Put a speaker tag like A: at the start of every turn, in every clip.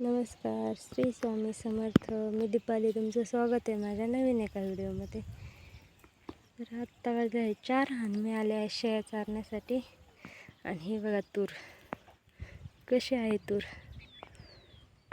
A: नमस्कार. श्री स्वामी समर्थ. मी दीपाली. तुमचं स्वागत आहे माझ्या नवीन एका व्हिडिओमध्ये. तर आत्ता वाजले आहे चार आणि मी आले आहे शेळ्या चारण्यासाठी. आणि ही बघा तूर. कशी आहे तूर?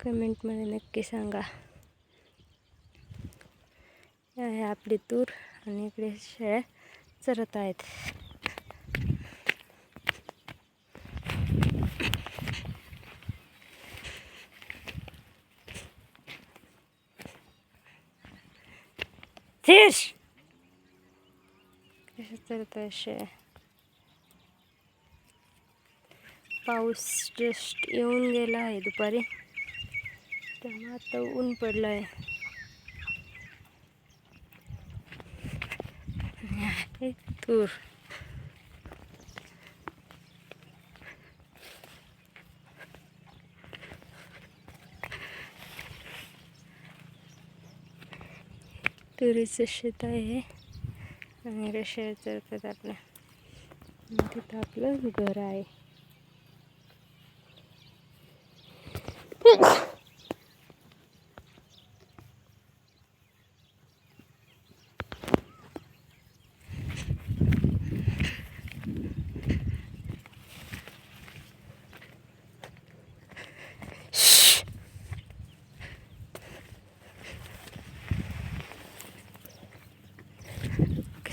A: कमेंटमध्ये नक्की सांगा. आहे आपली तूर आणि इकडे शेळ्या चरत आहेत. फिश कशा चरत पाऊस जस्ट येऊन गेला आहे दुपारी त्यामुळे आता ऊन पडलं आहे आहे तूर तुरीचं शेत आहे. आणि रशियाचं चरतात आपल्या तिथं आपलं घर आहे.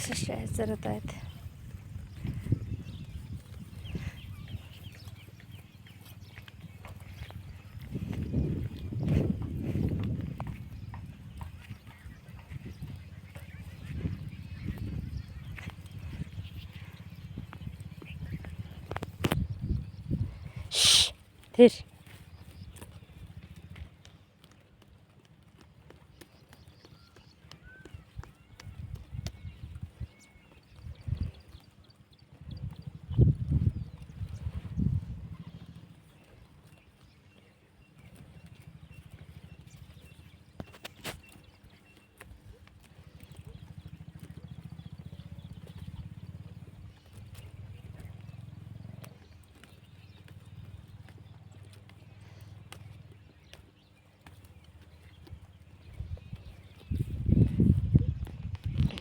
A: कशा शाळा चरत आहेत फिर